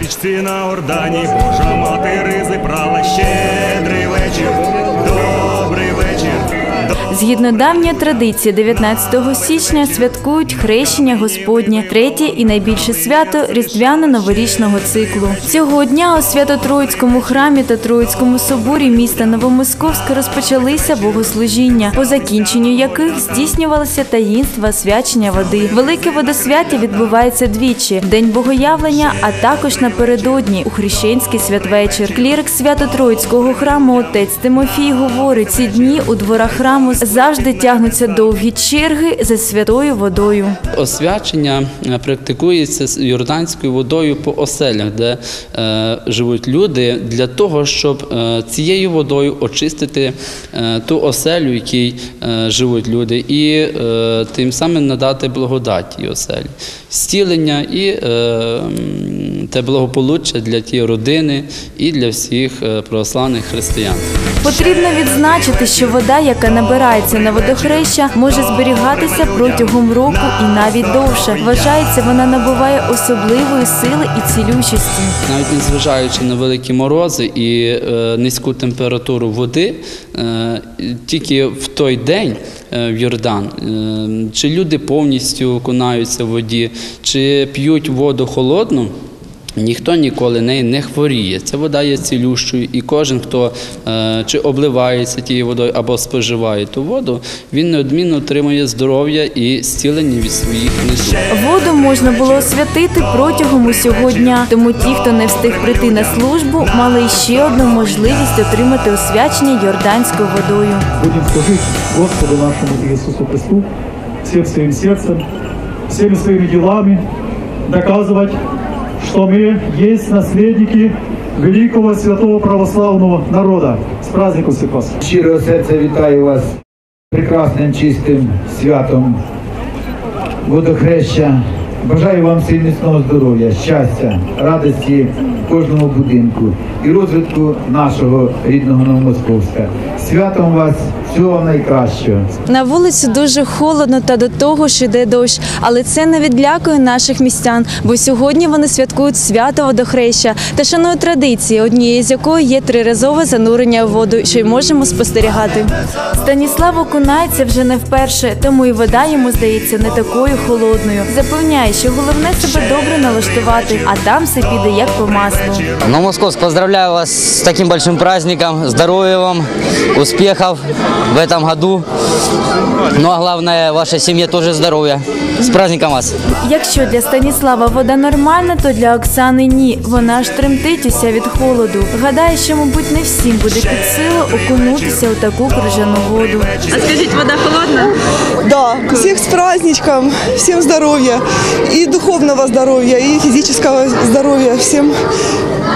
річці на Ордані, Божа мати ризи брала щедрий Згідно давньої традиції, 19 січня святкують хрещення Господнє, третє і найбільше свято різдвяно-новорічного циклу. Цього дня у Свято-Троїцькому храмі та Троїцькому соборі міста Новомосковська розпочалися богослужіння, по закінченню яких здійснювалося таїнства свячення води. Велике водосвяття відбувається двічі: день богоявлення, а також напередодні у хрещенський святвечір. Клірик Свято-Троїцького храму отець Тимофій говорить, ці дні у дворах храму завжди тягнуться довгі черги за святою водою. Освячення е, практикується з йорданською водою по оселях, де е, живуть люди, для того, щоб е, цією водою очистити е, ту оселю, в якій е, живуть люди, і е, тим самим надати благодать оселі, зцілення і е, те благополуччя для тієї родини і для всіх е, православних християн. Потрібно відзначити, що вода, яка набирається на водохреща, може зберігатися протягом року і навіть довше. Вважається, вона набуває особливої сили і цілющості. Навіть незважаючи на великі морози і е, низьку температуру води, е, тільки в той день е, в Йордан, е, чи люди повністю окунаються в воді, чи п'ють воду холодну. Ніхто ніколи неї не хворіє. Ця вода є цілющою, і кожен, хто е, чи обливається тією водою або споживає ту воду, він неодмінно отримує здоров'я і зцілення від своїх недуг. Воду можна було освятити протягом усього дня, тому ті, хто не встиг прийти на службу, мали ще одну можливість отримати освячення йорданською водою. будем служить Господу нашему Иисусу Христу всем своим сердцем, всеми своими делами, доказывать, что мы есть наследники великого святого православного народа. С праздником всех вас! Щирого серця вітаю вас прекрасним чистим святом водохреща. Бажаю вам всім міцного здоров'я, щастя, радості кожному будинку і розвитку нашого рідного Новомосковська. Святом вас всього найкращого. На вулиці дуже холодно та до того ж іде дощ, але це не відлякує наших містян, бо сьогодні вони святкують свято водохреща та шанують традиції, однією з якої є триразове занурення в воду, що й можемо спостерігати. Станіслав окунається вже не вперше, тому і вода йому здається не такою холодною. Запевняє, що головне себе добре налаштувати, а там все піде як по маслу. Новомосковск, поздравляю вас с таким большим праздником. Здоровья вам, успехов в этом году. Ну а главное, вашей семье тоже здоровья. С праздником вас! Якщо для Станіслава вода нормальна, то для Оксани ні. Вона аж тремтить уся від холоду. Гадає, що, мабуть, не всім буде під силу окунутися у таку крижану воду. А скажіть, вода холодна? Да, всех с праздничком, всем здоровья, и духовного здоровья, и физического здоровья, всем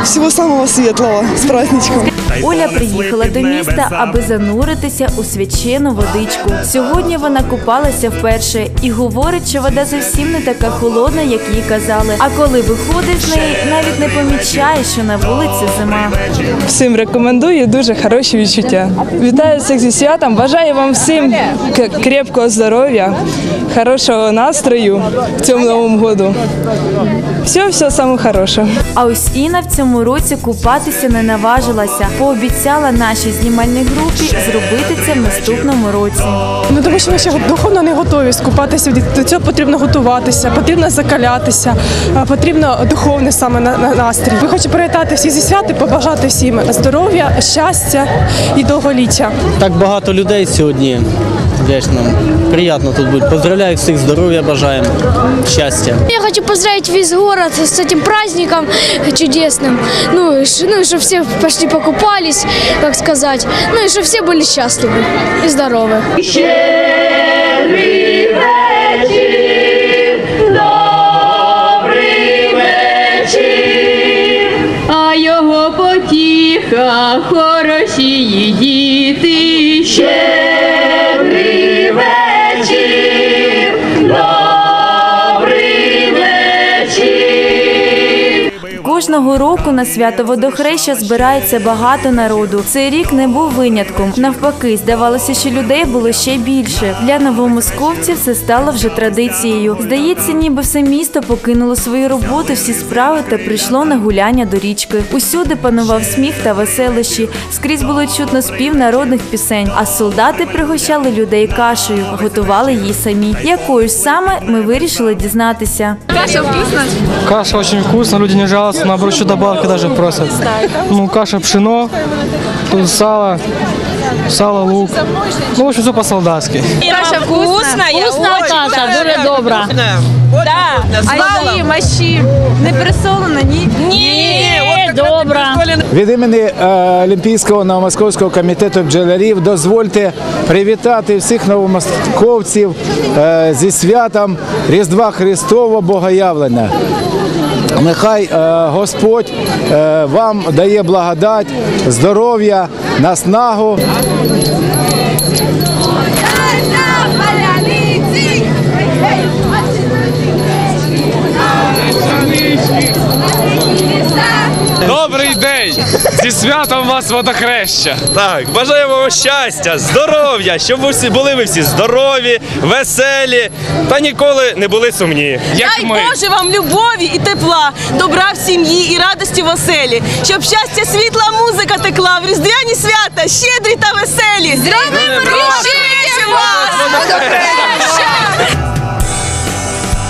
всего самого светлого с праздничком. Оля приїхала до міста, аби зануритися у свячену водичку. Сьогодні вона купалася вперше і говорить, що вода зовсім не така холодна, як їй казали. А коли виходить з неї, навіть не помічає, що на вулиці зима. Всім рекомендую дуже хороші відчуття. Вітаю всіх зі святом. Бажаю вам всім крепкого здоров'я, хорошого настрою в цьому новому году. Все, все саме хороше. А ось Інна в цьому році купатися не наважилася. Пообіцяла нашій знімальній групі зробити це в наступному році. Ну тому що ми ще духовно не готові скупатися. До цього потрібно готуватися, потрібно закалятися, потрібно духовний саме на- на- настрій. Ви хочу привітати всіх зі свят і побажати всім здоров'я, щастя і довголіття. Так багато людей сьогодні Вечно. Приятно тут бути. Поздравляю всіх здоров'я, бажаємо, щастя. Я хочу поздравить весь город с этим праздником чудесным. Ну, и ш- ну, и чтобы все пошли покупались, как сказать. Ну, и чтобы все были счастливы и здоровы. а потіха, хороші діти. Щедрий Кожного року на свято водохреща збирається багато народу. Цей рік не був винятком. Навпаки, здавалося, що людей було ще більше. Для новомосковців це стало вже традицією. Здається, ніби все місто покинуло свою роботу, всі справи та прийшло на гуляння до річки. Усюди панував сміх та веселощі. Скрізь було чутно спів народних пісень. А солдати пригощали людей кашею, готували її самі. Якою ж саме ми вирішили дізнатися. Каша очень вкусная, люди не жалуются, наоборот, еще добавки даже просят. Ну, каша пшено, тут сало, сало, лук. Ну, в общем, все по-солдатски. Каша вкусна, вкусна каша, дуже добра. Да. А її не пересолена, ні? Ні, добра. Від імені е, Олімпійського новомосковського комітету бджолярів дозвольте привітати всіх новомосковців е, зі святом Різдва Христового Богоявлення. Нехай е, Господь е, вам дає благодать, здоров'я, наснагу. Зі святом вас водохреща! Так, бажаємо вам щастя, здоров'я, щоб ви всі були ви всі здорові, веселі та ніколи не були сумні. Як Дай ми! Боже вам любові і тепла, добра в сім'ї і радості в оселі, щоб щастя, світла, музика текла в різдвяні свята, щедрі та веселі. З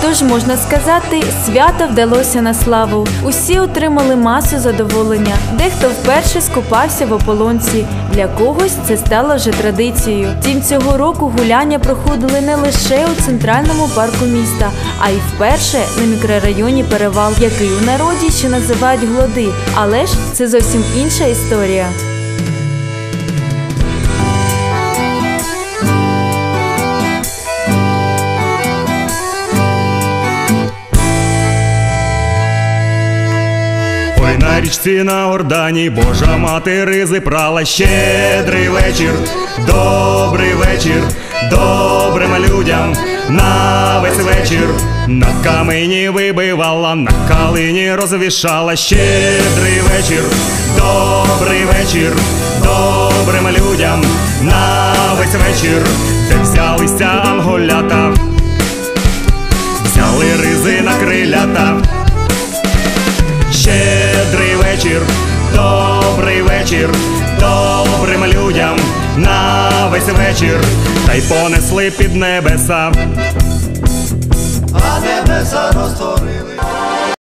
Тож можна сказати, свято вдалося на славу. Усі отримали масу задоволення. Дехто вперше скупався в ополонці. Для когось це стало вже традицією. Втім, цього року гуляння проходили не лише у центральному парку міста, а й вперше на мікрорайоні Перевал, який у народі ще називають Глоди. Але ж це зовсім інша історія. Ой, на річці на Ордані Божа мати ризи прала щедрий вечір, добрий вечір, добрим людям на весь вечір. На камені вибивала, на калині розвішала щедрий вечір, добрий вечір, добрим людям на весь вечір, де взялися анголята, взяли ризи на крилята. Вечір, добрий вечір, добрим людям на весь вечір, та й понесли під небеса. а небеса розтворили.